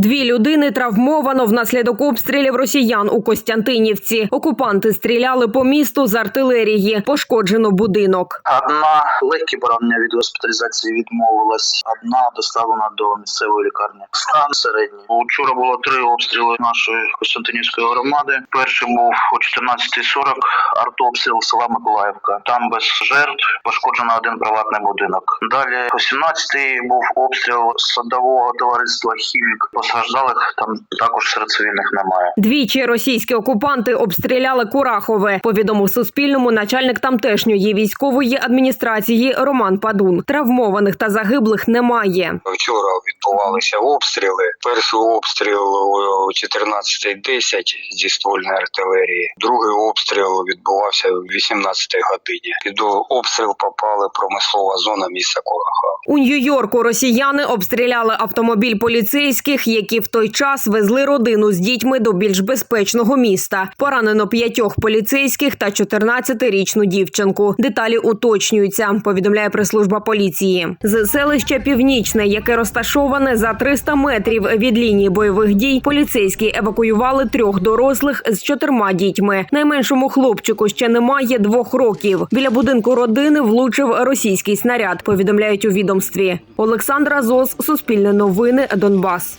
Дві людини травмовано внаслідок обстрілів росіян у Костянтинівці. Окупанти стріляли по місту з артилерії. Пошкоджено будинок. Одна легкі поранення від госпіталізації відмовилась, одна доставлена до місцевої лікарні. Стан середній. Учора було три обстріли нашої Костянтинівської громади. Перший був о 14.40 артобстріл села Миколаївка. Там без жертв пошкоджено один приватний будинок. Далі о 17-й був обстріл садового товариства Хімік. Постраждалих там також серед цивільних немає. Двічі російські окупанти обстріляли Курахове. Повідомив Суспільному начальник тамтешньої військової адміністрації Роман Падун. Травмованих та загиблих немає. Вчора відбувалися обстріли. Перший обстріл о 14.10 зі ствольної артилерії. Другий обстріл відбувався в 18 годині. Під обстріл попали промислова зона міста Курахова. У Нью-Йорку росіяни обстріляли автомобіль поліцейських, які в той час везли родину з дітьми до більш безпечного міста. Поранено п'ятьох поліцейських та 14-річну дівчинку. Деталі уточнюються. Повідомляє прес-служба поліції. З селища Північне, яке розташоване за 300 метрів від лінії бойових дій, поліцейські евакуювали трьох дорослих з чотирма дітьми. Найменшому хлопчику ще немає двох років. Біля будинку родини влучив російський снаряд. Повідомляють у відомстві. Олександра Зос, Суспільне новини, Донбас.